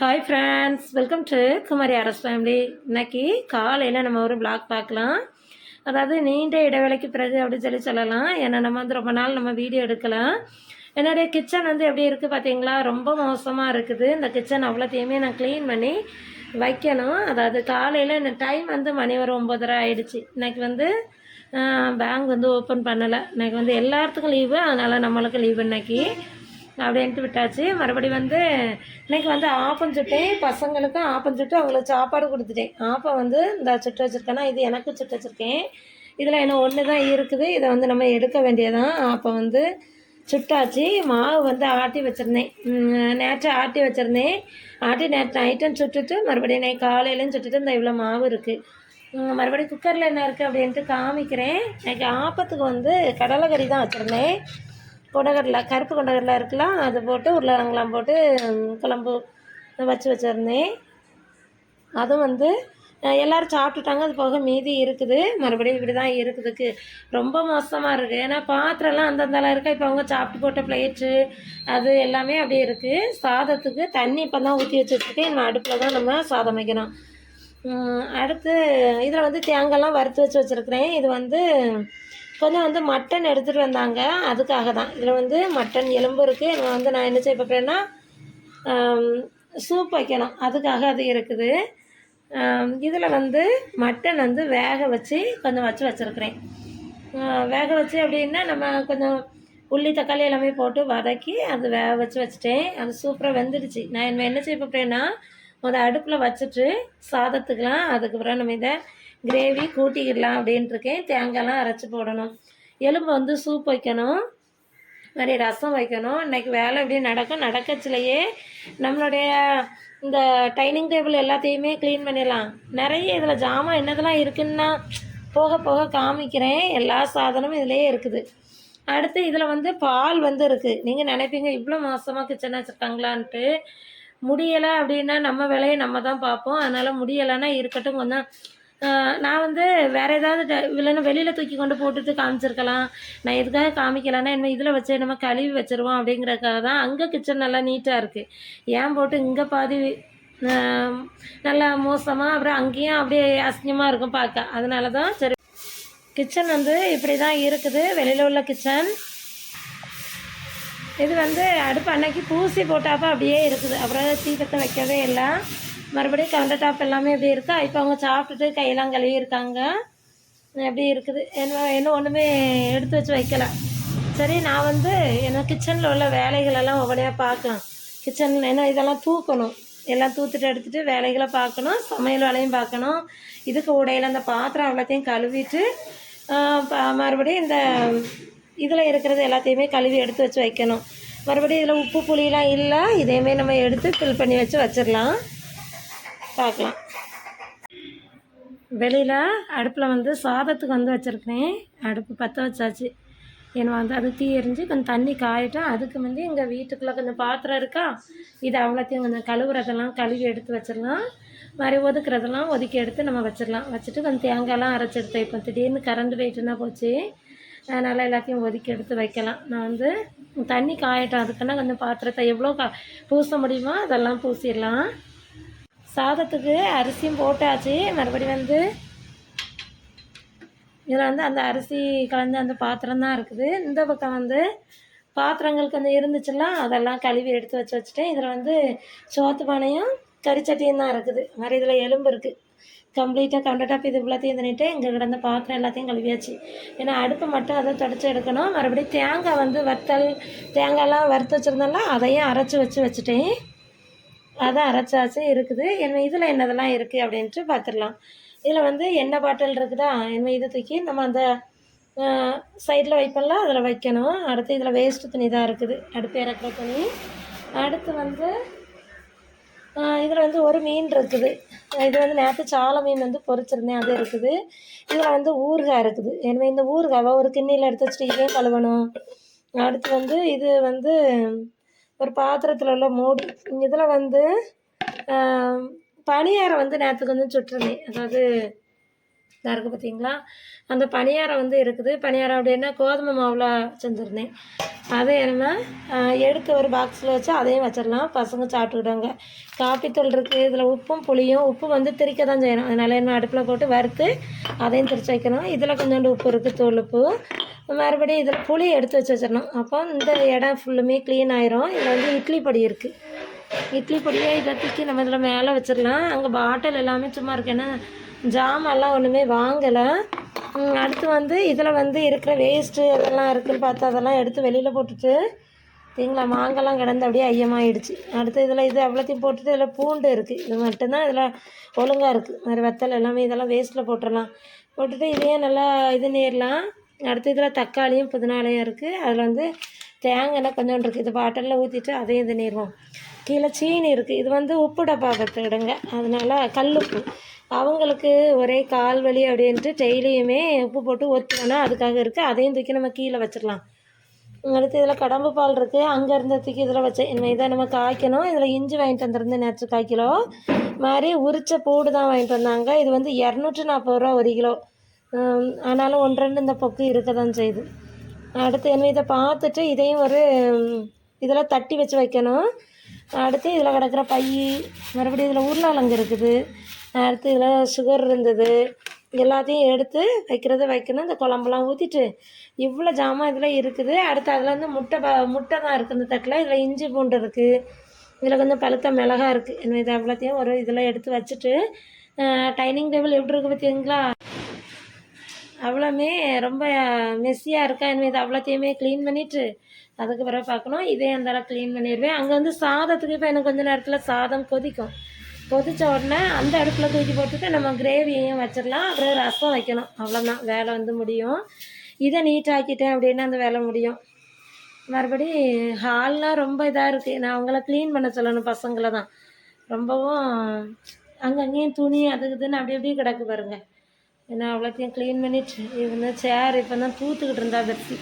Hi friends welcome to Kumari Aras family இன்னைக்கு காலையில் நம்ம ஒரு பிளாக் பார்க்கலாம். அதாவது நீண்ட இடைவேளைக்கு பிறகு அப்படின்னு சொல்லி சொல்லலாம். ஏன்னா நம்ம வந்து ரொம்ப நாள் நம்ம வீடியோ எடுக்கலாம். என்னுடைய கிச்சன் வந்து எப்படி இருக்குது பார்த்தீங்களா? ரொம்ப மோசமாக இருக்குது. இந்த கிச்சன் அவ்வளோத்தையுமே நான் க்ளீன் பண்ணி வைக்கணும். அதாவது காலையில் இந்த டைம் வந்து மணி ஒரு ஒம்பதரை ஆயிடுச்சு. இன்னைக்கு வந்து பேங்க் வந்து ஓப்பன் பண்ணலை. இன்னைக்கு வந்து எல்லாத்துக்கும் லீவு அதனால் நம்மளுக்கு லீவு இன்னைக்கு. அப்படின்ட்டு விட்டாச்சு. மறுபடி வந்து இன்னைக்கு வந்து ஆப்பம் சுட்டேன். பசங்களுக்கும் ஆப்பம் சுட்டு அவங்களுக்கு சாப்பாடு கொடுத்துட்டேன். ஆப்பம் வந்து இந்த சுட்டு வச்சுருக்கேன்னா இது எனக்கு சுட்டு வச்சுருக்கேன். இதில் என்ன ஒன்று தான் இருக்குது. இதை வந்து நம்ம எடுக்க வேண்டியதான் ஆப்பம் வந்து சுட்டாச்சு. மாவு வந்து ஆட்டி வச்சுருந்தேன். நேற்று ஆட்டி வச்சுருந்தேன். ஆட்டி நேற்று நைட்டும் சுட்டுட்டு மறுபடியும் நான் காலையிலையும் சுட்டுட்டு இந்த இவ்வளோ மாவு இருக்குது மறுபடியும் குக்கரில் என்ன இருக்குது அப்படின்ட்டு காமிக்கிறேன். எனக்கு ஆப்பத்துக்கு வந்து கடலைக்கறி தான் வச்சுருந்தேன். கொண்டக்கடலை கருப்பு கொண்டக்கடலை இருக்கலாம் அது போட்டு உருளைக்கிழங்குலாம் போட்டு குழம்பு வச்சு வச்சுருந்தேன். அதுவும் வந்து எல்லோரும் சாப்பிட்டுட்டாங்க. அது போக மீதி இருக்குது. மறுபடியும் இப்படி தான் இருக்குதுக்கு ரொம்ப மோசமாக இருக்குது ஏன்னா பாத்திரம்லாம் அந்தந்தலாம் இருக்கா? இப்போ அவங்க சாப்பிட்டு போட்ட பிளேட்டு அது எல்லாமே அப்படியே இருக்குது சாதத்துக்கு தண்ணி இப்போ தான் ஊற்றி வச்சுருக்கேன் நம்ம அடுப்பில் தான் நம்ம சாதம் வைக்கணும். அடுத்து இதில் வந்து தேங்காய்லாம் வறுத்து வச்சு வச்சுருக்கிறேன். இது வந்து கொஞ்சம் வந்து மட்டன் எடுத்துகிட்டு வந்தாங்க. அதுக்காக தான் இதில் வந்து மட்டன் எலும்பு இருக்குது வந்து நான் என்ன செய்ய பார்க்குறேன்னா சூப் வைக்கணும். அதுக்காக அது இருக்குது. இதில் வந்து மட்டன் வந்து வேக வச்சு கொஞ்சம் வச்சு வச்சுருக்குறேன். வேக வச்சு அப்படின்னா நம்ம கொஞ்சம் உள்ளி தக்காளி எல்லாமே போட்டு வதக்கி அது வேக வச்சு வச்சுட்டேன். அது சூப்பராக வெந்துடுச்சு. நான் என்ன என்ன செய்ய போகிறேன்னா முதல் அடுப்பில் வச்சுட்டு சாதத்துக்கலாம் அதுக்கப்புறம் நம்ம இதை கிரேவி கூட்டிக்கிடலாம் அப்படின்ட்டு இருக்கேன் தேங்காய்லாம் அரைச்சி போடணும். எலும்பு வந்து சூப் வைக்கணும். நிறைய ரசம் வைக்கணும். இன்னைக்கு வேலை எப்படி நடக்கும்? நடக்கச்சிலேயே நம்மளுடைய இந்த டைனிங் டேபிள் எல்லாத்தையுமே க்ளீன் பண்ணிடலாம். நிறைய இதில் ஜாமான் என்னதெல்லாம் இருக்குன்னா போக போக காமிக்கிறேன். எல்லா சாதனமும் இதிலே இருக்குது. அடுத்து இதில் வந்து பால் வந்து இருக்குது நீங்கள் நினைப்பீங்க இவ்வளோ மோசமாக கிச்சனை வச்சுருக்காங்களான்ட்டு. முடியலை அப்படின்னா நம்ம வேலையை நம்ம தான் பார்ப்போம். அதனால் முடியலைன்னா இருக்கட்டும் கொஞ்சம் நான் வந்து வேறு ஏதாவது ட- இல்லைன்னா வெளியில் தூக்கி கொண்டு போட்டுட்டு காமிச்சிருக்கலாம். நான் எதுக்காக காமிக்கலைன்னா என்ன இதில் வச்சு நம்ம கழுவி வச்சிருவோம் அப்படிங்கிறதுக்காக தான் அங்கே கிச்சன் நல்லா நீட்டாக இருக்குது ஏன் போட்டு இங்கே பாதி நல்லா மோசமாக அப்புறம் அங்கேயும் அப்படியே அசிங்கமாக இருக்கும் பார்க்க. அதனால தான் சரி. கிச்சன் வந்து இப்படி தான் இருக்குது. வெளியில் உள்ள கிச்சன் இது வந்து அடுப்பு அன்னைக்கு பூசி போட்டாப்போ அப்படியே இருக்குது. அப்புறம் தீபத்தை வைக்கவே இல்லை. மறுபடியும் கவுண்டர் டாப் எல்லாமே இப்படி இருக்கா? இப்போ அவங்க சாப்பிட்டுட்டு கையெல்லாம் கழுவி இருக்காங்க எப்படி இருக்குது? என்ன இன்னும் ஒன்றுமே எடுத்து வச்சு வைக்கல. சரி நான் வந்து என்ன கிச்சனில் உள்ள வேலைகளெல்லாம் ஒவ்வொன்றையாக பார்க்கலாம். கிச்சனில் என்ன இதெல்லாம் தூக்கணும். எல்லாம் தூத்துட்டு எடுத்துட்டு வேலைகளை பார்க்கணும் சமையல் வேலையும் பார்க்கணும். இதுக்கு உடையில அந்த பாத்திரம் எல்லாத்தையும் கழுவிட்டு மறுபடியும் இந்த இதில் இருக்கிறது எல்லாத்தையுமே கழுவி எடுத்து வச்சு வைக்கணும். மறுபடியும் இதில் உப்பு புளியெலாம் இல்லை இதேமாரி நம்ம எடுத்து ஃபில் பண்ணி வச்சு வச்சிடலாம். பார்க்கலாம். வெளியில் அடுப்பில் வந்து சாதத்துக்கு வந்து வச்சுருக்கேன் அடுப்பு பற்ற வச்சாச்சு. ஏன்னா வந்து அது தீ எரிஞ்சு கொஞ்சம் தண்ணி காயட்டும். அதுக்கு வந்து எங்கள் வீட்டுக்குள்ளே கொஞ்சம் பாத்திரம் இருக்கா? இது அவ்வளோத்தையும் கொஞ்சம் கழுவுறதெல்லாம் கழுவி எடுத்து வச்சிடலாம். மாதிரி ஒதுக்குறதெல்லாம் ஒதுக்கி எடுத்து நம்ம வச்சிடலாம். வச்சுட்டு கொஞ்சம் தேங்காயெல்லாம் அரைச்சி எடுத்து வைப்போம். திடீர்னு கரண்ட் போயிட்டுனா போச்சு. அதனால் எல்லாத்தையும் ஒதுக்கி எடுத்து வைக்கலாம். நான் வந்து தண்ணி காயட்டும். அதுக்குன்னா கொஞ்சம் பாத்திரத்தை எவ்வளோ கா பூச முடியுமோ அதெல்லாம் பூசிடலாம். சாதத்துக்கு அரிசியும் போட்டாச்சு. மறுபடி வந்து இதில் வந்து அந்த அரிசி கலந்த அந்த பாத்திரம் தான் இருக்குது. இந்த பக்கம் வந்து பாத்திரங்கள் கொஞ்சம் இருந்துச்சுலாம் அதெல்லாம் கழுவி எடுத்து வச்சு வச்சுட்டேன். இதில் வந்து சோத்து பானையும் கறிச்சட்டியும் தான் இருக்குது. வேறு இதில் எலும்பு இருக்குது கம்ப்ளீட்டாக கவுண்டர் டாப் இது எல்லாத்தையும் தின்னுட்டு இங்கே கிடந்த பாத்திரம் எல்லாத்தையும் கழுவியாச்சு. ஏன்னா அடுப்பை மட்டும் அதை தொடச்சி எடுக்கணும். மறுபடியும் தேங்காய் வந்து வத்தல் தேங்காயெல்லாம் வறுத்து வச்சுருந்தோம்ல அதையும் அரைச்சி வச்சு வச்சுட்டேன். அதான் அரைச்சாச்சு இருக்குது. என்ன இதில் என்னதெல்லாம் இருக்குது அப்படின்ட்டு பார்த்துடலாம் இதில் வந்து எண்ணெய் பாட்டில் இருக்குதா? என்ன இதை தூக்கி நம்ம அந்த சைடில் வைப்பல அதில் வைக்கணும். அடுத்து இதில் வேஸ்ட்டு துணி தான் இருக்குது. அடுப்பு இறக்குற துணி. அடுத்து வந்து இதில் வந்து ஒரு மீன் இருக்குது. இது வந்து நேற்று சாலை மீன் வந்து பொறிச்சிருந்தேன் அது இருக்குது. இதில் வந்து ஊறுகாய் இருக்குது. எனவே இந்த ஊறுகாவை ஒரு கிண்ணியில் எடுத்து வச்சுட்டு இதையும் கழுவணும். அடுத்து வந்து இது வந்து ஒரு பாத்திரத்தில் உள்ள மூடி. இதில் வந்து பணியாரம் வந்து நேற்றுக்கு வந்து சுட்டுருந்தேன். அதாவது இதாக இருக்குது பார்த்தீங்களா அந்த பணியாரம் வந்து இருக்குது. பணியாரம் அப்படின்னா கோதுமை மாவில் செஞ்சுருந்தேன் அதை என்ன எடுத்து ஒரு பாக்ஸில் வச்சு அதையும் வச்சிடலாம். பசங்க சாப்பிட்டுக்கிடுவாங்க காப்பித்தூள் இருக்குது இதில் உப்பும் புளியும். உப்பு வந்து திரிக்க தான் செய்யணும். அதனால் என்ன அடுப்பில் போட்டு வறுத்து அதையும் திரிச்சு வைக்கணும். இதில் கொஞ்சோண்டு உப்பு இருக்குது தூள் உப்பு. மறுபடியும் இதில் புளி எடுத்து வச்சு வச்சிடணும். அப்போ இந்த இடம் ஃபுல்லுமே க்ளீன் ஆயிரும். இதில் வந்து இட்லி பொடி இருக்குது இட்லி பொடியை இதை தூக்கி நம்ம இதில் மேலே வச்சிடலாம். அங்கே பாட்டில் எல்லாமே சும்மா இருக்கு. ஏன்னா ஜாமெல்லாம் ஒன்றுமே வாங்கலை. அடுத்து வந்து இதில் வந்து இருக்கிற வேஸ்ட்டு அதெல்லாம் இருக்குதுன்னு பார்த்து அதெல்லாம் எடுத்து வெளியில் போட்டுட்டு தீங்களா மாங்கெல்லாம் கிடந்து அப்படியே ஐயமாயிடுச்சு. அடுத்து இதில் இது அவ்வளோத்தையும் போட்டுட்டு இதில் பூண்டு இருக்குது இது மட்டும்தான் இதில் ஒழுங்காக இருக்குது மாதிரி வத்தல் எல்லாமே இதெல்லாம் வேஸ்ட்டில் போட்டுடலாம் போட்டுட்டு இதையே நல்லா இது நேரலாம். அடுத்து இதில் தக்காளியும் புதினாலையும் இருக்குது அதில் வந்து தேங்காய் கொஞ்சோண்டு இருக்குது இது பாட்டிலில் ஊற்றிட்டு அதையும் இது நேருவோம். கீழே சீனி இருக்குது இது வந்து உப்பு டப்பா பார்த்துக்கிடுங்க அதனால கல்லுப்பு. அவங்களுக்கு ஒரே கால் வலி அப்படின்ட்டு டெய்லியுமே உப்பு போட்டு ஒத்துக்கணும் அதுக்காக இருக்குது அதையும் தூக்கி நம்ம கீழே வச்சிடலாம். அடுத்து இதில் கடம்பு பால் இருக்குது அங்கே இருந்த தூக்கி இதில் வச்சு இனிமே இதை நம்ம காய்க்கணும். இதில் இஞ்சி வாங்கிட்டு வந்துருந்து நேற்று காய்க்கிலோ கிலோ மாதிரி உரிச்ச பூடு தான் வாங்கிட்டு வந்தாங்க. இது வந்து இரநூற்றி நாற்பது ரூபா ஒரு கிலோ. ஆனாலும் ஒன்று ரெண்டு இந்த பொக்கு இருக்க தான் செய்யுது. அடுத்து என்ன இதை பார்த்துட்டு இதையும் ஒரு இதில் தட்டி வச்சு வைக்கணும். அடுத்து இதில் கிடக்கிற பை மறுபடியும் இதில் உருளைக்கிழங்கு இருக்குது. அடுத்து இதில் சுகர் இருந்தது எல்லாத்தையும் எடுத்து வைக்கிறது வைக்கணும். இந்த குழம்புலாம் ஊற்றிட்டு இவ்வளோ ஜாமான் இதில் இருக்குது. அடுத்து அதில் வந்து முட்டை ப முட்டை தான் இருக்குது இந்த தட்டில். இதில் இஞ்சி பூண்டு இருக்குது இதில் கொஞ்சம் பழுத்த மிளகா இருக்குது என்ன இது அவ்வளோத்தையும் ஒரு இதில் எடுத்து வச்சுட்டு டைனிங் டேபிள் எப்படி இருக்குது பார்த்தீங்களா? அவ்வளோமே ரொம்ப மெஸ்ஸியாக இருக்கா? இனிமேல் இது அவ்வளோத்தையுமே க்ளீன் பண்ணிவிட்டு அதுக்கு பிறகு பார்க்கணும். இதே அந்த க்ளீன் பண்ணிடுவேன். அங்கே வந்து சாதத்துக்கு இப்போ எனக்கு கொஞ்சம் நேரத்தில் சாதம் கொதிக்கும். கொதித்த உடனே அந்த அடுப்பில் தூக்கி போட்டுட்டு நம்ம கிரேவியையும் வச்சிடலாம். அப்புறம் ரசம் வைக்கணும். அவ்வளோதான் வேலை வந்து முடியும். இதை நீட்டாக்கிட்டேன் அப்படின்னா அந்த வேலை முடியும். மறுபடி ஹால்லாம் ரொம்ப இதாக இருக்குது நான் அவங்கள க்ளீன் பண்ண சொல்லணும் பசங்களை தான். ரொம்பவும் அங்கங்கேயும் துணி அது இதுன்னு அப்படி அப்படியே கிடக்கு பாருங்க. ஏன்னா அவ்வளோத்தையும் க்ளீன் பண்ணிட்டு இவங்க சேர் இப்போ தான் தூத்துக்கிட்டு இருந்தா பெருசி.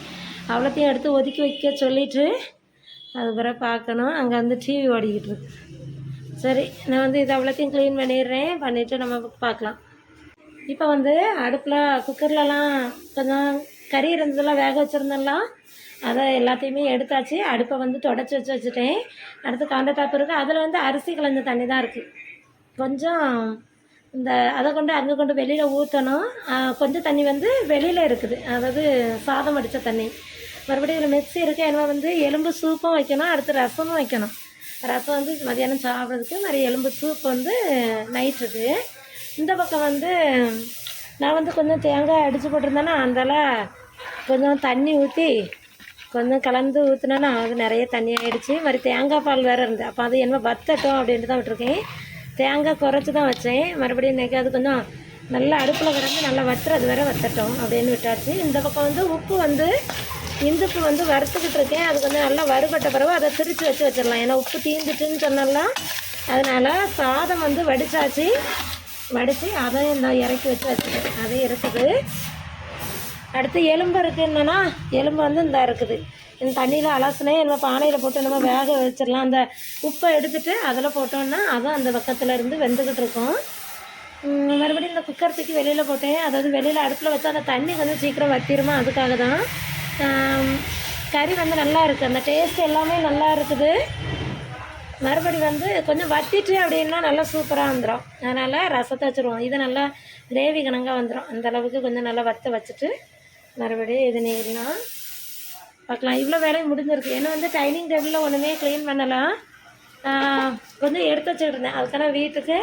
அவ்வளோத்தையும் எடுத்து ஒதுக்கி வைக்க சொல்லிட்டு அது பிறகு பார்க்கணும். அங்கே வந்து டிவி ஓடிக்கிட்டு இருக்கு. சரி நான் வந்து இது அவ்வளோத்தையும் க்ளீன் பண்ணிடுறேன். பண்ணிவிட்டு நம்ம பார்க்கலாம். இப்போ வந்து அடுப்பில் குக்கர்லலாம் கொஞ்சம் கறி இருந்ததெல்லாம் வேக வச்சுருந்தெல்லாம் அதை எல்லாத்தையுமே எடுத்தாச்சு. அடுப்பை வந்து தொடச்சி வச்சு வச்சுட்டேன். அடுத்து கவுண்டர் டாப் இருக்குது அதில் வந்து அரிசி கலந்த தண்ணி தான் இருக்குது கொஞ்சம் இந்த அதை கொண்டு அங்கே கொண்டு வெளியில் ஊற்றணும் கொஞ்சம் தண்ணி வந்து வெளியில் இருக்குது. அதாவது சாதம் அடித்த தண்ணி. மறுபடியும் இதில் மிக்ஸி இருக்குது ஏன்னா வந்து எலும்பு சூப்பும் வைக்கணும். அடுத்து ரசமும் வைக்கணும். ரசம் வந்து மதியானம் சாப்பிட்றதுக்கு மாதிரி எலும்பு சூப் வந்து நைட்டுக்கு இந்த பக்கம் வந்து நான் வந்து கொஞ்சம் தேங்காய் அடித்து போட்டிருந்தேன்னா அந்தால கொஞ்சம் தண்ணி ஊற்றி கொஞ்சம் கலந்து ஊற்றினேன்னா அது நிறைய தண்ணி ஆகிடுச்சு மாதிரி தேங்காய் பால் வேறு இருந்து அப்போ அது என்ன வத்தட்டும் அப்படின்ட்டு தான் விட்டுருக்கேன். தேங்காய் குறைச்சி தான் வச்சேன். மறுபடியும் இன்றைக்கி அது கொஞ்சம் நல்லா அடுப்பில் கிடந்து நல்லா வத்துறது வேற வத்தட்டும் அப்படின்னு விட்டாச்சு. இந்த பக்கம் வந்து உப்பு வந்து இந்துப்பு வந்து வறுத்துக்கிட்டு இருக்கேன். அது கொஞ்சம் நல்லா வறுபட்ட பிறகு அதை திரித்து வச்சு வச்சிடலாம். ஏன்னா உப்பு தீந்துட்டுன்னு சொன்னலாம் அதனால் சாதம் வந்து வடிச்சாச்சு. வடித்து அதையும் இந்த இறக்கி வச்சு வச்சுருக்கேன் அது இருக்குது அடுத்து எலும்பு இருக்குது என்னென்னா எலும்பு வந்து இந்த இருக்குது. இந்த தண்ணியில் அலசினே நம்ம பானையில் போட்டு நம்ம வேக வச்சிடலாம். அந்த உப்பை எடுத்துட்டு அதில் போட்டோம்னா அதுவும் அந்த பக்கத்தில் இருந்து வெந்துக்கிட்டு இருக்கும். மறுபடியும் இந்த குக்கர் தூக்கி வெளியில் போட்டேன். அதாவது வெளியில் அடுப்பில் வச்சா அந்த தண்ணி கொஞ்சம் சீக்கிரம் வத்திருமா? அதுக்காக தான் கறி வந்து நல்லா இருக்குது அந்த டேஸ்ட் எல்லாமே நல்லா இருக்குது. மறுபடி வந்து கொஞ்சம் வத்திட்டு அப்படின்னா நல்லா சூப்பராக வந்துடும் அதனால் ரசத்தை வச்சுருவோம். இது நல்லா கிரேவி கணங்காக வந்துடும் அந்த அளவுக்கு கொஞ்சம் நல்லா வத்த வச்சுட்டு மறுபடியும் இது நீர்லாம் பார்க்கலாம். இவ்வளோ வேலையும் முடிஞ்சிருக்கு. ஏன்னா வந்து டைனிங் டேபிளில் ஒன்றுமே க்ளீன் பண்ணலாம். கொஞ்சம் எடுத்து வச்சுக்கிட்டு அதுக்கான வீட்டுக்கு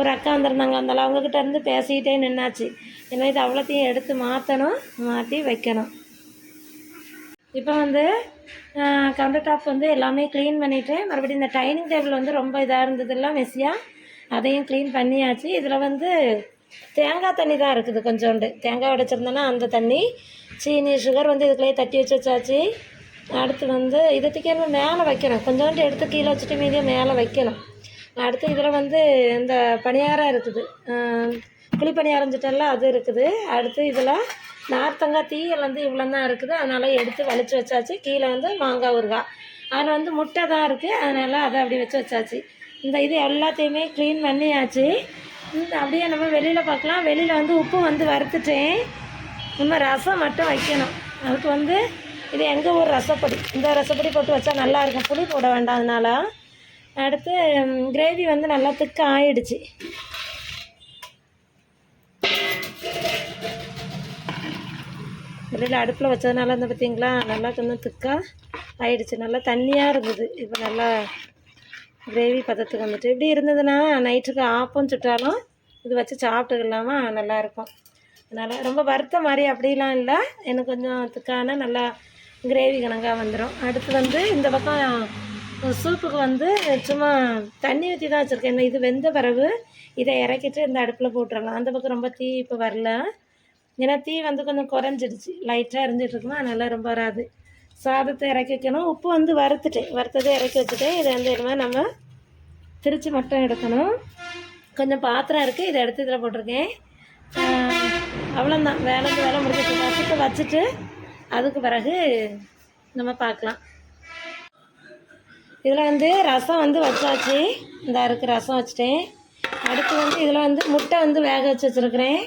ஒரு அக்கா வந்திருந்தாங்க. அந்த அவங்கக்கிட்ட இருந்து பேசிக்கிட்டே நின்னாச்சு. ஏன்னா இது அவ்வளோத்தையும் எடுத்து மாற்றணும் மாற்றி வைக்கணும். இப்போ வந்து கவுண்டர் டாப் வந்து எல்லாமே க்ளீன் பண்ணிவிட்டு மறுபடியும் இந்த டைனிங் டேபிள் வந்து ரொம்ப இதாக இருந்ததெல்லாம் மெஸ்ஸியாக அதையும் க்ளீன் பண்ணியாச்சு. இதில் வந்து தேங்காய் தண்ணி தான் இருக்குது கொஞ்சோண்டு. தேங்காய் உடைச்சிருந்தேன்னா அந்த தண்ணி. சீனி சுகர் வந்து இதுக்குள்ளேயே தட்டி வச்சு வச்சாச்சு. அடுத்து வந்து இதுக்கே நம்ம மேலே வைக்கணும்? கொஞ்சோண்டு எடுத்து கீழே வச்சுட்டு மீதியை மேலே வைக்கணும். அடுத்து இதில் வந்து இந்த பணியாரம் இருக்குது. குழி பணியாரம் அது இருக்குது. அடுத்து இதில் நார்த்தங்காய் தீயல் வந்து இவ்வளோ தான் இருக்குது. அதனால் எடுத்து வலிச்சு வச்சாச்சு. கீழே வந்து மாங்காய் ஊறுகாய். அதில் வந்து முட்டை தான் இருக்குது அதனால் அதை அப்படி வச்சு வச்சாச்சு. இந்த இது எல்லாத்தையுமே க்ளீன் பண்ணியாச்சு. இந்த அப்படியே நம்ம வெளியில் பார்க்கலாம். வெளியில் வந்து உப்பு வந்து வறுத்துட்டேன். நம்ம ரசம் மட்டும் வைக்கணும். அதுக்கு வந்து இது எங்கள் ஊர் ரசப்பொடி. இந்த ரசப்பொடி போட்டு வச்சா நல்லாயிருக்கும் புளி போட வேண்டாம் அதனால. அடுத்து கிரேவி வந்து நல்லா திக்க ஆயிடுச்சு. வெளியில் அடுப்பில் வச்சதுனால வந்து பார்த்தீங்களா நல்லா கொஞ்சம் திக்காக ஆயிடுச்சு. நல்லா தண்ணியாக இருந்தது. இப்போ நல்லா கிரேவி பதத்துக்கு வந்துட்டு. இப்படி இருந்ததுன்னா நைட்டுக்கு ஆப்பம் சுட்டாலும் இது வச்சு சாப்பிட்டுக்கலாமா? நல்லாயிருக்கும் அதனால் ரொம்ப வறுத்த மாதிரி அப்படிலாம் இல்லை. எனக்கு கொஞ்சம் திக்கான நல்லா கிரேவி கணக்காக வந்துடும் அடுத்து வந்து இந்த பக்கம் சூப்புக்கு வந்து சும்மா தண்ணி ஊற்றி தான் வச்சுருக்கேன். இது வெந்த பிறகு இதை இறக்கிட்டு இந்த அடுப்பில் போட்டுடலாம் அந்த பக்கம் ரொம்ப தீ இப்போ வரல. ஏன்னா தீ வந்து கொஞ்சம் குறைஞ்சிடுச்சு. லைட்டாக இருந்துகிட்டு இருக்குமா அதனால் ரொம்ப வராது. சாதத்தை இறக்கி வைக்கணும். உப்பு வந்து வறுத்துட்டேன். வறுத்ததை இறக்கி வச்சுட்டேன் இதை வந்து இனிமேல் நம்ம திருச்சி மட்டும் எடுக்கணும். கொஞ்சம் பாத்திரம் இருக்குது இதை எடுத்து இதில் போட்டிருக்கேன். அவ்வளோதான் வேலைக்கு வேலை முடிஞ்சிட்டு ரசத்தை வச்சுட்டு அதுக்கு பிறகு நம்ம பார்க்கலாம். இதில் வந்து ரசம் வந்து வச்சாச்சு. இந்த அருக்கு ரசம் வச்சுட்டேன். அடுத்து வந்து இதில் வந்து முட்டை வந்து வேக வச்சு வச்சுருக்கிறேன்.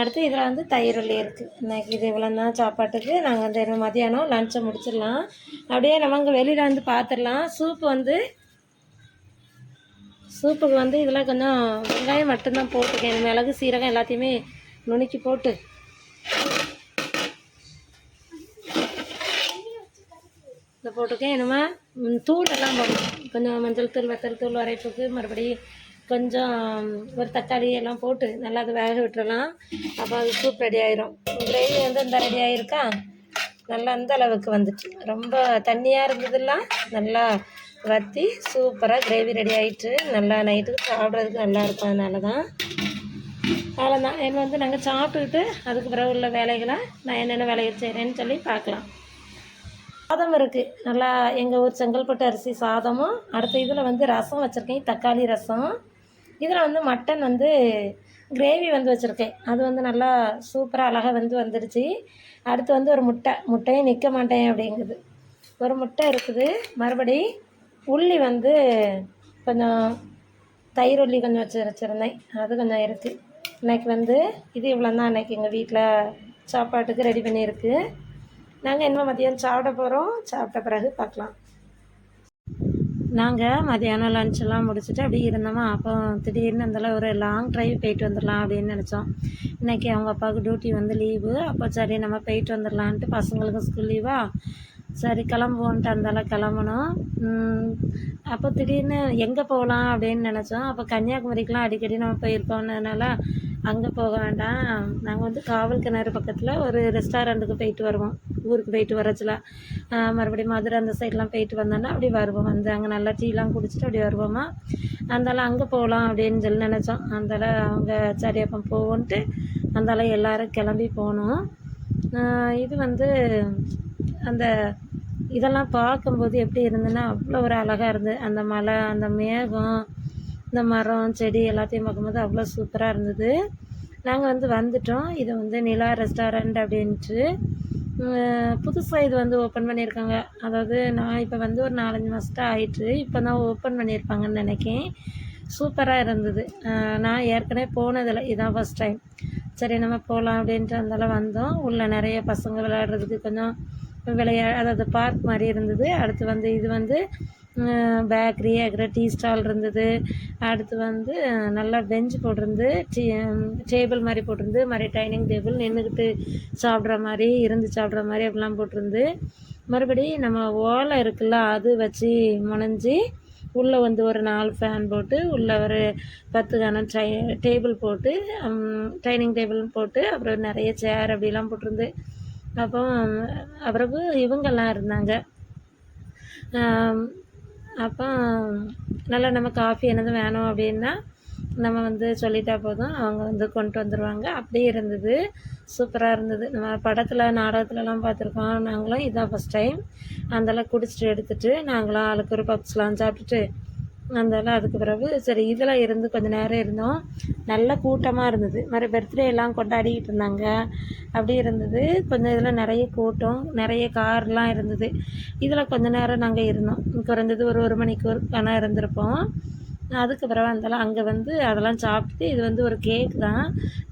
அடுத்து இதில் வந்து தயிர் உள்ளி இருக்குது இன்றைக்கி இது இவ்வளோ தான் சாப்பாட்டுக்கு நாங்கள் வந்து என்ன மதியானம் லஞ்சை முடிச்சிடலாம். அப்படியே நம்ம அங்கே வெளியில் வந்து பார்த்துடலாம் சூப்பு வந்து சூப்புக்கு வந்து இதெல்லாம் கொஞ்சம் வெங்காயம் மட்டும்தான் போட்டுருக்கேன். மிளகு சீரகம் எல்லாத்தையுமே நுணுக்கி போட்டு. இதை போட்டிருக்கேன். என்னமா தூள் எல்லாம் போடணும். கொஞ்சம் மஞ்சள் தூள் வெத்தல் தூள் வரைப்புக்கு மறுபடி கொஞ்சம் ஒரு தக்காளி எல்லாம் போட்டு நல்லா அதை வேக விட்டுறலாம். அப்போ அது சூப் ரெடி ஆயிரும். கிரேவி வந்து இந்த ரெடி ஆயிருக்கா? நல்லா அந்த அளவுக்கு வந்துட்டு ரொம்ப தண்ணியாக இருந்ததெல்லாம் நல்லா வற்றி சூப்பராக கிரேவி ரெடி ஆயிட்டு நல்லா நைட்டுக்கு சாப்பிட்றதுக்கு நல்லா இருக்கும் அதனால தான் அவ்வளோதான் என்ன வந்து நாங்கள் சாப்பிட்டுக்கிட்டு அதுக்கு பிறகு உள்ள வேலைகளை நான் என்னென்ன வேலைகள் செய்கிறேன்னு சொல்லி பார்க்கலாம். சாதம் இருக்குது நல்லா எங்கள் ஊர் செங்கல்பட்டு அரிசி சாதமும் அடுத்த இதில் வந்து ரசம் வச்சுருக்கேன். தக்காளி ரசம். இதில் வந்து மட்டன் வந்து கிரேவி வந்து வச்சுருக்கேன். அது வந்து நல்லா சூப்பராக அழகாக வந்து வந்துடுச்சு. அடுத்து வந்து ஒரு முட்டை. முட்டையும் நிற்க மாட்டேன் அப்படிங்குது. ஒரு முட்டை இருக்குது. மறுபடி உள்ளி வந்து கொஞ்சம் தயிர் உள்ளி கொஞ்சம் வச்சு வச்சுருந்தேன். அது கொஞ்சம் இருக்குது இன்றைக்கி வந்து இது இவ்வளோ தான் அன்றைக்கி எங்கள் வீட்டில் சாப்பாட்டுக்கு ரெடி பண்ணியிருக்கு. நாங்கள் இன்னும் மதியம் சாப்பிட போகிறோம் சாப்பிட்ட பிறகு பார்க்கலாம். நாங்கள் மதியானம் லஞ்செல்லாம் முடிச்சுட்டு அப்படியே இருந்தோமா. அப்போ திடீர்னு அந்தளவு ஒரு லாங் ட்ரைவ் போயிட்டு வந்துடலாம் அப்படின்னு நினச்சோம். இன்றைக்கி அவங்க அப்பாவுக்கு டியூட்டி வந்து லீவு அப்போ சரி நம்ம போயிட்டு வந்துடலான்ட்டு பசங்களுக்கும் ஸ்கூல் லீவா சரி கிளம்புவோன்ட்டு அந்தால கிளம்புனோம் அப்போ திடீர்னு எங்கே போகலாம் அப்படின்னு நினச்சோம். அப்போ கன்னியாகுமரிக்கெலாம் அடிக்கடி நம்ம போயிருக்கோம்னதுனால அங்கே போக வேண்டாம். நாங்கள் வந்து காவல் கிணறு பக்கத்தில் ஒரு ரெஸ்டாரண்ட்டுக்கு போயிட்டு வருவோம். ஊருக்கு போயிட்டு வரச்சில. மறுபடியும் மதுரை அந்த சைட்லாம் போயிட்டு வந்தோன்னா அப்படி வருவோம். வந்து அங்கே நல்லா டீலாம் குடிச்சிட்டு அப்படி வருவோமா? அந்தால அங்கே போகலாம் அப்படின்னு சொல்லி நினச்சோம். அந்தால அவங்க சரி அப்போ போவோன்ட்டு அந்தால எல்லோரும் கிளம்பி போனோம். இது வந்து அந்த இதெல்லாம் பார்க்கும்போது எப்படி இருந்ததுன்னா அவ்வளோ ஒரு அழகாக இருந்தது அந்த மலை அந்த மேகம் இந்த மரம் செடி எல்லாத்தையும் பார்க்கும்போது அவ்வளோ சூப்பராக இருந்தது. நாங்கள் வந்து வந்துட்டோம். இது வந்து நிலா ரெஸ்டாரண்ட் அப்படின்ட்டு. புதுசாக இது வந்து ஓப்பன் பண்ணியிருக்காங்க. அதாவது நான் இப்போ வந்து ஒரு நாலஞ்சு மாதத்தான் ஆயிட்டு இப்போ தான் ஓப்பன் பண்ணியிருப்பாங்கன்னு நினைக்கேன். சூப்பராக இருந்தது. நான் ஏற்கனவே போனதில்லை. இதான் ஃபஸ்ட் டைம் சரி நம்ம போகலாம் அப்படின்ட்டு அந்தால வந்தோம். உள்ளே நிறைய பசங்க விளையாடுறதுக்கு கொஞ்சம் விளையா அதாவது பார்க் மாதிரி இருந்தது. அடுத்து வந்து இது வந்து பேக்கரி அப்புறம் டீ ஸ்டால் இருந்தது. அடுத்து வந்து நல்லா பெஞ்ச் போட்டிருந்து டீ டேபிள் மாதிரி போட்டிருந்து மாதிரி டைனிங் டேபிள் நின்றுக்கிட்டு சாப்பிட்ற மாதிரி இருந்து சாப்பிட்ற மாதிரி அப்படிலாம் போட்டிருந்து மறுபடி நம்ம ஓலை இருக்குல்ல அது வச்சு முனைஞ்சி உள்ளே வந்து ஒரு நாலு ஃபேன் போட்டு உள்ளே ஒரு பத்து கணம் டை டேபிள் போட்டு டைனிங் டேபிள் போட்டு அப்புறம் நிறைய சேர் அப்படிலாம் போட்டிருந்து அப்போ பிறகு இவங்கெல்லாம் இருந்தாங்க. அப்போ நல்லா நம்ம காஃபி என்னது வேணும் அப்படின்னா நம்ம வந்து சொல்லிட்டா போதும். அவங்க வந்து கொண்டு வந்துடுவாங்க அப்படியே இருந்தது. சூப்பராக இருந்தது. நம்ம படத்தில் நாடகத்துலலாம் பார்த்துருக்கோம். நாங்களும் இதான் ஃபஸ்ட் டைம் அதெல்லாம் குடிச்சிட்டு எடுத்துட்டு நாங்களும் ஆளுக்கு ஒரு பப்ஸ்லாம் சாப்பிட்டுட்டு அதெல்லாம் அதுக்கு பிறகு சரி இதில் இருந்து கொஞ்ச நேரம் இருந்தோம். நல்ல கூட்டமாக இருந்தது. மாதிரி பர்த்டே எல்லாம் கொண்டாடிக்கிட்டு இருந்தாங்க. அப்படி இருந்தது. கொஞ்சம் இதில் நிறைய கூட்டம் நிறைய கார்லாம் இருந்தது. இதில் கொஞ்ச நேரம் நாங்கள் இருந்தோம். குறைஞ்சது ஒரு ஒரு மணிக்கு ஒரு கணம் இருந்திருப்போம். அதுக்கு பிறகு வந்தாலும் அங்கே வந்து அதெல்லாம் சாப்பிட்டு இது வந்து ஒரு கேக் தான்.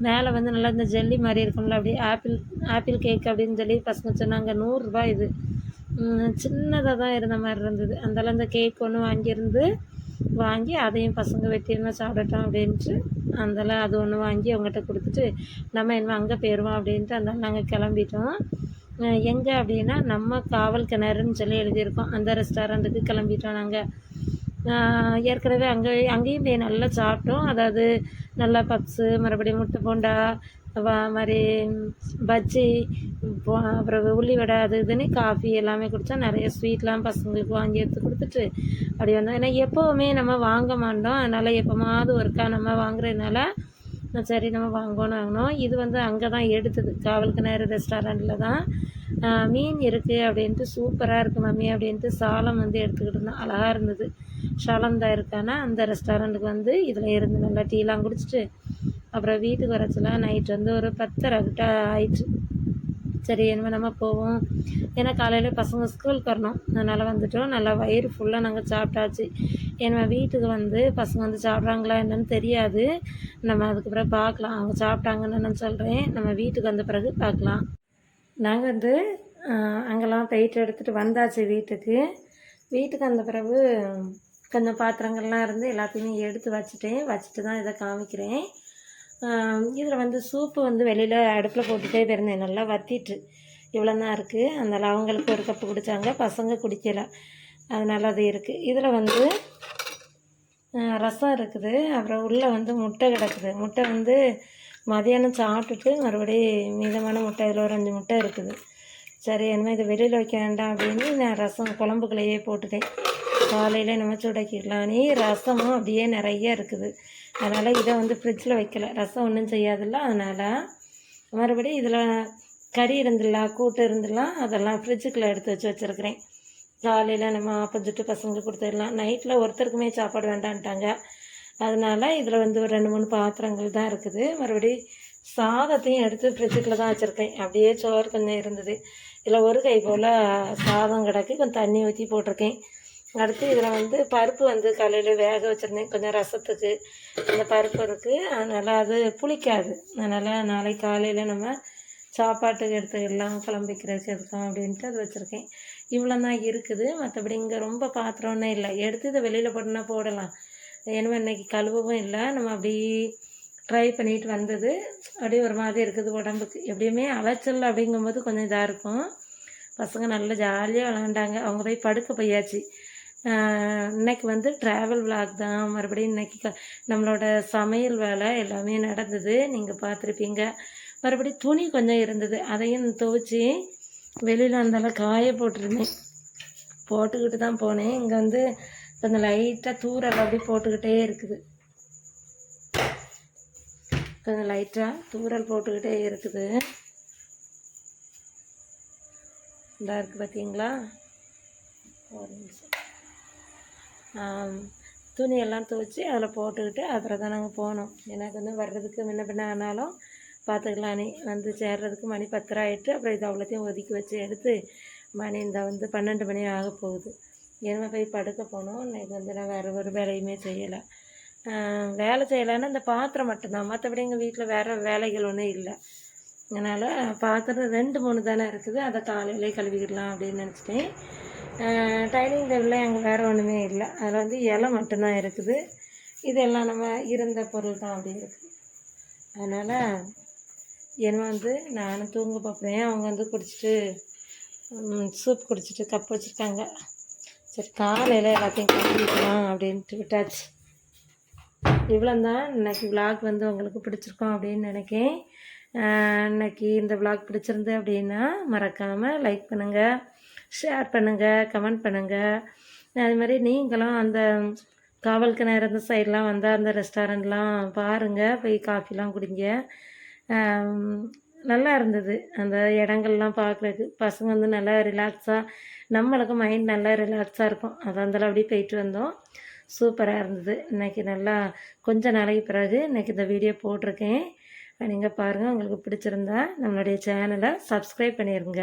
மேலே வந்து நல்லா இந்த ஜெல்லி மாதிரி இருக்கும்ல அப்படியே ஆப்பிள் ஆப்பிள் கேக் அப்படின்னு சொல்லி பசங்க சொன்னாங்க. நூறுரூபா இது. சின்னதாக தான் இருந்த மாதிரி இருந்தது. அந்தால அந்த கேக் ஒன்று வாங்கியிருந்து வாங்கி அதையும் பசங்க வெட்டினா சாப்பிடட்டும் அப்படின்ட்டு அந்தால அது ஒன்று வாங்கி அவங்ககிட்ட கொடுத்துட்டு நம்ம என்ன அங்கே போயிடுவோம் அப்படின்ட்டு அந்த நாங்கள் கிளம்பிட்டோம். எங்கே அப்படின்னா நம்ம காவல் கிணறுன்னு சொல்லி எழுதியிருக்கோம். அந்த ரெஸ்டாரண்ட்டுக்கு கிளம்பிட்டோம் நாங்கள் ஏற்கனவே அங்கே அங்கேயும் போய் நல்லா சாப்பிட்டோம். அதாவது நல்லா பப்ஸு மறுபடியும் முட்டை போண்டா மாதிரி பஜ்ஜி அப்புறம் உள்ளி வடை அது இதுன்னு காஃபி எல்லாமே குடித்தா நிறைய ஸ்வீட்லாம் பசங்களுக்கு வாங்கி எடுத்து கொடுத்துட்டு அப்படி வந்தோம். ஏன்னா எப்போவுமே நம்ம வாங்க மாட்டோம். அதனால் எப்போமாவது ஒருக்கா நம்ம வாங்குறதுனால சரி நம்ம வாங்கணும் வாங்கினோம். இது வந்து அங்கே தான் எடுத்தது. காவலுக்கு கிணறு ரெஸ்டாரண்ட்டில் தான். மீன் இருக்குது அப்படின்ட்டு சூப்பராக இருக்குது மம்மி அப்படின்ட்டு சாலம் வந்து எடுத்துக்கிட்டு இருந்தோம். அழகாக இருந்தது. ஷாலம் தான் இருக்கானா அந்த ரெஸ்டாரண்ட்டுக்கு வந்து இதில் இருந்து நல்லா டீலாம் குடிச்சிட்டு அப்புறம் வீட்டுக்கு வரச்செல்லாம் நைட் வந்து ஒரு பத்தரை கிட்ட ஆயிடுச்சு. சரி இனிமேல் நம்ம போவோம். ஏன்னா காலையில் பசங்க ஸ்கூலுக்கு வரணும். அதனால் வந்துட்டோம். நல்லா வயிறு ஃபுல்லாக நாங்கள் சாப்பிட்டாச்சு. ஏன்னா வீட்டுக்கு வந்து பசங்க வந்து சாப்பிட்றாங்களா என்னன்னு தெரியாது. நம்ம அதுக்கப்புறம் பார்க்கலாம். அவங்க சாப்பிட்டாங்கன்னு நான் சொல்கிறேன் நம்ம வீட்டுக்கு வந்த பிறகு பார்க்கலாம். நாங்கள் வந்து அங்கெல்லாம் போயிட்டு எடுத்துகிட்டு வந்தாச்சு வீட்டுக்கு. வீட்டுக்கு வந்த பிறகு கொஞ்சம் பாத்திரங்கள்லாம் இருந்து எல்லாத்தையுமே எடுத்து வச்சுட்டேன். வச்சுட்டு தான் இதை காமிக்கிறேன். இதில் வந்து சூப்பு வந்து வெளியில் அடுப்பில் போட்டுகிட்டே இருந்தேன். நல்லா வத்திட்டு. இவ்வளோ தான் இருக்குது அதனால் அவங்களுக்கு ஒரு கப்பு குடித்தாங்க பசங்க குடிக்கலை. அதனால் அது இருக்குது இதில் வந்து ரசம் இருக்குது. அப்புறம் உள்ளே வந்து முட்டை கிடக்குது. முட்டை வந்து மதியானம் சாப்பிட்டுட்டு மறுபடியும் மீதமான முட்டை இதில் ஒரு அஞ்சு முட்டை இருக்குது. சரி என்னமோ இதை வெளியில் வைக்க வேண்டாம் அப்படின்னு நான் ரசம் குழம்புக்குள்ளேயே போட்டுட்டேன். காலையில் நம்ம சுடக்கிடலான்னு ரசமும் அப்படியே நிறைய இருக்குது. அதனால் இதை வந்து ஃப்ரிட்ஜில் வைக்கல. ரசம் ஒன்றும் செய்யாதில்ல அதனால் மறுபடியும் இதில் கறி இருந்துடலாம் கூட்டு இருந்துடலாம் அதெல்லாம் ஃப்ரிட்ஜுக்குள்ளே எடுத்து வச்சு வச்சுருக்கிறேன். காலையில் நம்ம ஆப்போசிட்டு பசங்களுக்கு கொடுத்துடலாம். நைட்டில் ஒருத்தருக்குமே சாப்பாடு வேண்டான்ட்டாங்க. அதனால் இதில் வந்து ஒரு ரெண்டு மூணு பாத்திரங்கள் தான் இருக்குது. மறுபடி சாதத்தையும் எடுத்து ஃப்ரிட்ஜுக்குள்ளே தான் வச்சுருக்கேன். அப்படியே சோறு கொஞ்சம் இருந்தது. இதில் ஒரு கை போல் சாதம் கிடக்கு. கொஞ்சம் தண்ணி ஊற்றி போட்டிருக்கேன். அடுத்து இதில் வந்து பருப்பு வந்து காலையில் வேக வச்சுருந்தேன். கொஞ்சம் ரசத்துக்கு அந்த பருப்பு இருக்குது அதனால் அது புளிக்காது. அதனால் நாளைக்கு காலையில் நம்ம சாப்பாட்டுக்கு எடுத்துக்கலாம் குழம்பிக்கிறதுக்கு எடுத்தோம் அப்படின்ட்டு அது வச்சுருக்கேன். இவ்வளோ தான் இருக்குது. மற்றபடி இங்கே ரொம்ப பாத்திரம்னே இல்லை. எடுத்து இதை வெளியில் போட்டுனா போடலாம். ஏன்னா இன்றைக்கி கழுவவும் இல்லை. நம்ம அப்படி ட்ரை பண்ணிட்டு வந்தது. அப்படியே ஒரு மாதிரி இருக்குது உடம்புக்கு. எப்படியுமே அலைச்சல் அப்படிங்கும்போது கொஞ்சம் இதாக இருக்கும். பசங்க நல்லா ஜாலியாக விளாண்டாங்க அவங்க போய் படுக்க போயாச்சு. இன்னைக்கு வந்து ட்ராவல் விளாக் தான். மறுபடியும் இன்னைக்கு க நம்மளோட சமையல் வேலை எல்லாமே நடந்தது. நீங்கள் பார்த்துருப்பீங்க. மறுபடியும் துணி கொஞ்சம் இருந்தது. அதையும் துவைச்சி வெளியில் அந்தால காய போட்டிருந்தேன். போட்டுக்கிட்டு தான் போனேன். இங்கே வந்து கொஞ்சம் லைட்டாக தூரல் அப்படி போட்டுக்கிட்டே இருக்குது. கொஞ்சம் லைட்டாக தூரல் போட்டுக்கிட்டே இருக்குது. இதாக இருக்குது பார்த்தீங்களா ஒரு நிமிஷம். துணியெல்லாம் துவைச்சி அதில் போட்டுக்கிட்டு அப்புறம் தான் நாங்கள் போனோம் எனக்கு வந்து வர்றதுக்கு முன்ன பின்ன ஆனாலும் பார்த்துக்கலானே வந்து சேர்றதுக்கு மணி பத்தரை ஆகிட்டு அப்புறம் இது அவ்வளோத்தையும் ஒதுக்கி வச்சு எடுத்து மணி இந்த வந்து பன்னெண்டு மணி ஆக போகுது. இனிமே போய் படுக்க போனோம் இன்றைக்கி வந்து நான் வேறு ஒரு வேலையுமே செய்யலை. வேலை செய்யலைன்னா இந்த பாத்திரம் மட்டும்தான். மற்றபடி எங்கள் வீட்டில் வேறு வேலைகள் ஒன்றும் இல்லை. அதனால் பாத்திரம் ரெண்டு மூணு தானே இருக்குது. அதை காலையிலே கழுவிக்கிடலாம் அப்படின்னு நினச்சிட்டேன். டைனிங் டேபிளில் அங்கே வேறு ஒன்றுமே இல்லை. அதில் வந்து இலை மட்டும்தான் இருக்குது. இதெல்லாம் நம்ம இருந்த பொருள் தான் அப்படி இருக்குது அதனால் என்ன வந்து நானும் தூங்க பார்ப்பேன் அவங்க வந்து குடிச்சிட்டு சூப் குடிச்சிட்டு கப் வச்சுருக்காங்க. சரி காலையில் எல்லாத்தையும் கட்டிக்கலாம் அப்படின்ட்டு விட்டாச்சு. இவ்வளோ தான் இன்றைக்கி விளாக் வந்து உங்களுக்கு பிடிச்சிருக்கோம் அப்படின்னு நினைக்கேன். இன்னைக்கு இந்த விளாக் பிடிச்சிருந்து அப்படின்னா மறக்காமல் லைக் பண்ணுங்கள் ஷேர் பண்ணுங்கள் கமெண்ட் பண்ணுங்கள் அது மாதிரி நீங்களும் அந்த காவல் கிணறு அந்த சைட்லாம் வந்தால் அந்த ரெஸ்டாரண்ட்லாம் பாருங்கள் போய் காஃபிலாம் குடிங்க. நல்லா இருந்தது. அந்த இடங்கள்லாம் பார்க்குறதுக்கு பசங்க வந்து நல்லா ரிலாக்ஸாக நம்மளுக்கு மைண்ட் நல்லா ரிலாக்ஸாக இருக்கும். அதான் அப்படியே போயிட்டு வந்தோம். சூப்பராக இருந்தது. இன்றைக்கி நல்லா கொஞ்ச நாளைக்கு பிறகு இன்றைக்கி இந்த வீடியோ போட்டிருக்கேன். நீங்கள் பாருங்கள் உங்களுக்கு பிடிச்சிருந்தா நம்மளுடைய சேனலை சப்ஸ்கிரைப் பண்ணிடுங்க